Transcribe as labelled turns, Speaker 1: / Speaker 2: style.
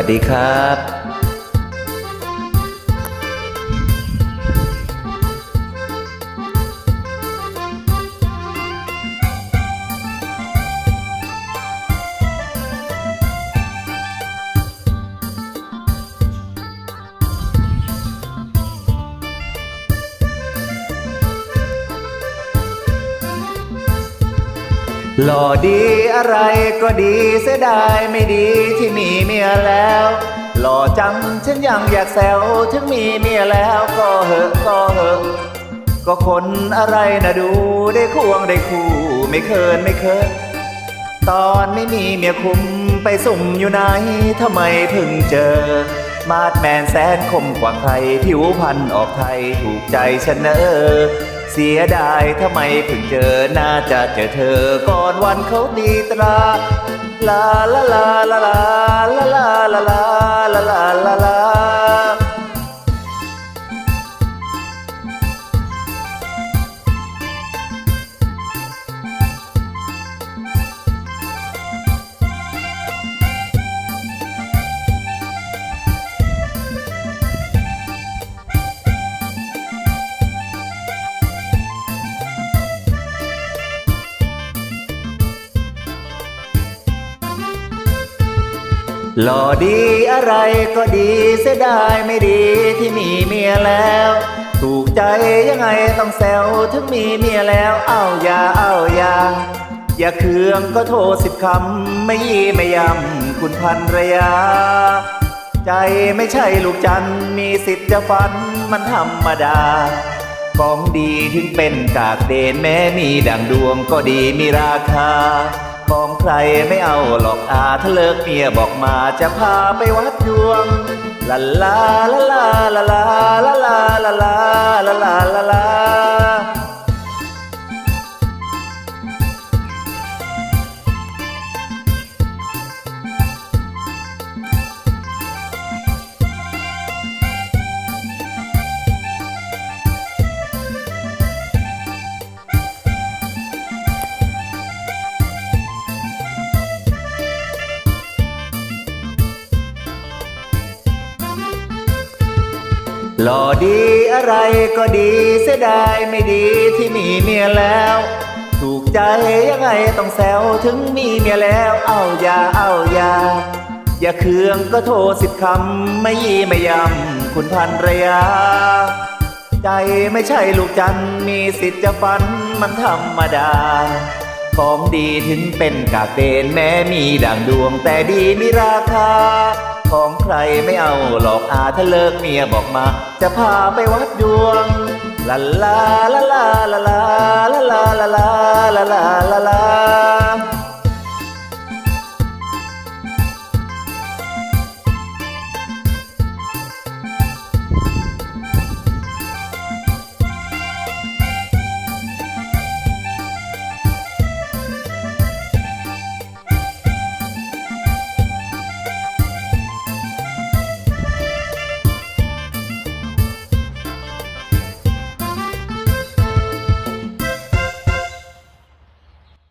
Speaker 1: วัสดีครับ หล่อดีอะไรก็ดีเสียดายไม่ดีที่มีเมียแล้ว หล่อจังฉันยังอยากแซวถึงมีเมียแล้วก็เหอะก็เหอะก็คนอะไรนะดูได้ควงได้คู่ ไม่เคินไม่เคินตอนไม่มีเมียคุมไปสุ่มอยู่ไหนทำไมเพิ่งเจอ มาดแมนแสนคมกว่าใครผิวพันออกไทยถูกใจฉันเนอ สียดายทำไมเพิ่งเจอน่าจะเจอเธอก่อนวันเขาตีตรา ลาลาลาลาลาลา หล่อดีอะไรก็ดีเสียดายไม่ดีที่มีเมียแล้ว ถูกใจยังไงต้องแซวถึงมีเมียแล้วเอาอย่าเอาอย่าอย่าเคืองก็โทษสิบคำไม่ยี่ไม่ยำคุณพันรยา ใจไม่ใช่ลูกจันมีสิทธิ์จะฝันมันธรรมดาของดีถึงเป็นกากเดนแม้มีดังดวงก็ดีมีราคา มองใครไม่เอาหลอกอาถ้าเลิกเมียบอกมาจะพาไปวัดดวงลาลาลาลาลาลาลาลาลาลาลาลา หล่อดีอะไรก็ดีเสียดายไม่ดีที่มีเมียแล้ว ถูกใจยังไงต้องแซวถึงมีเมียแล้วเอาอย่าเอาอย่าอย่าเคืองก็โทษสิบคำไม่ยี่ไม่ยำคุณพันรยา ใจไม่ใช่ลูกจันมีสิทธิ์จะฝันมันธรรมดา ของดีถึงเป็นกากเตนแม้มีด่างดวงแต่ดีมีราคา ของใครไม่เอาหลอกอาถ้าเลิกเมียบอกมา จะพาไปวัดดวงลาลาลาลาลาลาลาลาลาลาลา